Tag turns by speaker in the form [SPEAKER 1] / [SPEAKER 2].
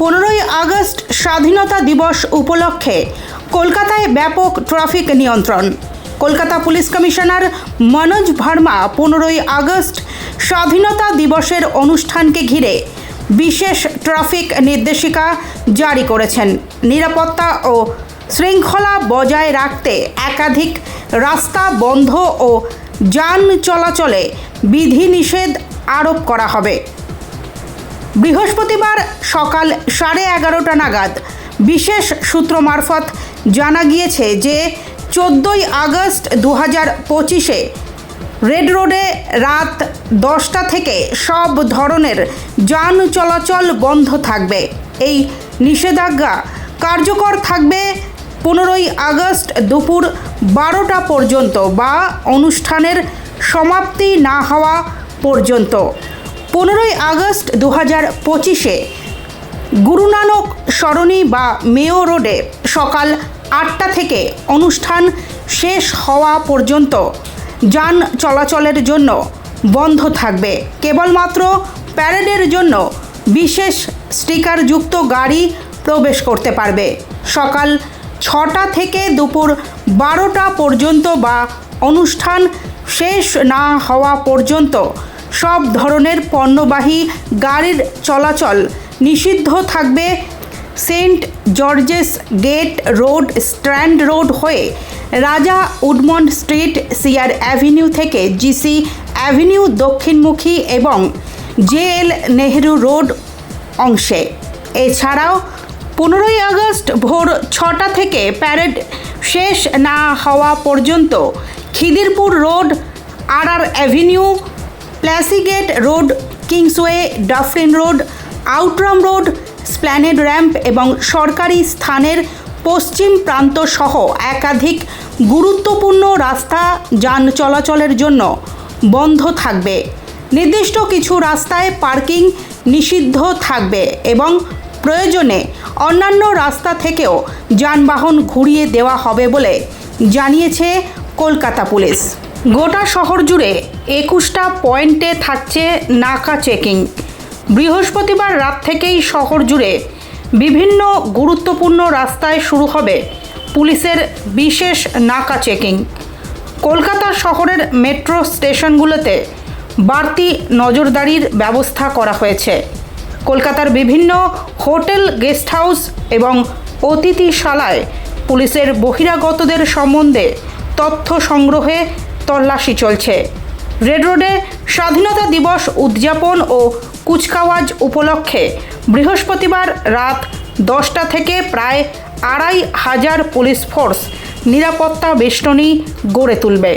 [SPEAKER 1] পনেরোই আগস্ট স্বাধীনতা দিবস উপলক্ষে কলকাতায় ব্যাপক ট্রাফিক নিয়ন্ত্রণ। কলকাতা পুলিশ কমিশনার মনোজ ভার্মা পনেরোই আগস্ট স্বাধীনতা দিবসের অনুষ্ঠানকে ঘিরে বিশেষ ট্রাফিক নির্দেশিকা জারি করেছেন। নিরাপত্তা ও শৃঙ্খলা বজায় রাখতে একাধিক রাস্তা বন্ধ ও যান চলাচলে বিধিনিষেধ আরোপ করা হবে। বৃহস্পতিবার সকাল সাড়ে এগারোটা নাগাদ বিশেষ সূত্র মারফত জানা গিয়েছে যে চোদ্দোই আগস্ট দু হাজার পঁচিশে রেড রোডে রাত দশটা থেকে সব ধরনের যান চলাচল বন্ধ থাকবে। এই নিষেধাজ্ঞা কার্যকর থাকবে পনেরোই আগস্ট দুপুর বারোটা পর্যন্ত বা অনুষ্ঠানের সমাপ্তি না হওয়া পর্যন্ত। পনেরোই আগস্ট দু হাজার পঁচিশে গুরুনানক সরণি বা মেয়ো রোডে সকাল আটটা থেকে অনুষ্ঠান শেষ হওয়া পর্যন্ত যান চলাচলের জন্য বন্ধ থাকবে। কেবলমাত্র প্যারেডের জন্য বিশেষ স্টিকারযুক্ত গাড়ি প্রবেশ করতে পারবে। সকাল ছটা থেকে দুপুর বারোটা পর্যন্ত বা অনুষ্ঠান শেষ না হওয়া পর্যন্ত সব ধরনের পণ্যবাহী গাড়ির চলাচল নিষিদ্ধ থাকবে Saint George's Gate Road, Strand Road হয়ে Raja Woodmont Street CR Avenue থেকে জিসি অ্যাভিনিউ দক্ষিণমুখী এবং জেএল নেহেরু রোড অংশে। এছাড়াও পনেরোই আগস্ট ভোর ছটা থেকে প্যারেড শেষ না হওয়া পর্যন্ত Khidirpur Road R R Avenue Plassey Gate Road Kingsway Dufferin Road Outram Road Esplanade ramp এবং সরকারি স্থানের পশ্চিম প্রান্ত সহ একাধিক গুরুত্বপূর্ণ রাস্তা যান চলাচলের জন্য বন্ধ থাকবে। নির্দিষ্ট কিছু রাস্তায় পার্কিং নিষিদ্ধ থাকবে এবং প্রয়োজনে অন্যান্য রাস্তা থেকেও যানবাহন ঘুরিয়ে দেওয়া হবে বলে জানিয়েছে কলকাতা পুলিশ। গোটা শহর জুড়ে একুশটা পয়েন্টে থাকছে নাকা চেকিং। বৃহস্পতিবার রাত থেকেই শহর জুড়ে বিভিন্ন গুরুত্বপূর্ণ রাস্তায় শুরু হবে পুলিশের বিশেষ নাকা চেকিং। কলকাতা শহরের মেট্রো স্টেশনগুলোতে বাড়তি নজরদারির ব্যবস্থা করা হয়েছে। কলকাতার বিভিন্ন হোটেল, গেস্ট হাউস এবং অতিথিশালায় পুলিশের বহিরাগতদের সম্বন্ধে তথ্য সংগ্রহে তল্লাশি চলছে। রেড রোডে স্বাধীনতা দিবস উদযাপন ও কুচকাওয়াজ উপলক্ষে বৃহস্পতিবার রাত দশটা থেকে প্রায় আড়াই হাজার পুলিশ ফোর্স নিরাপত্তা বেষ্টনী গড়ে তুলবে।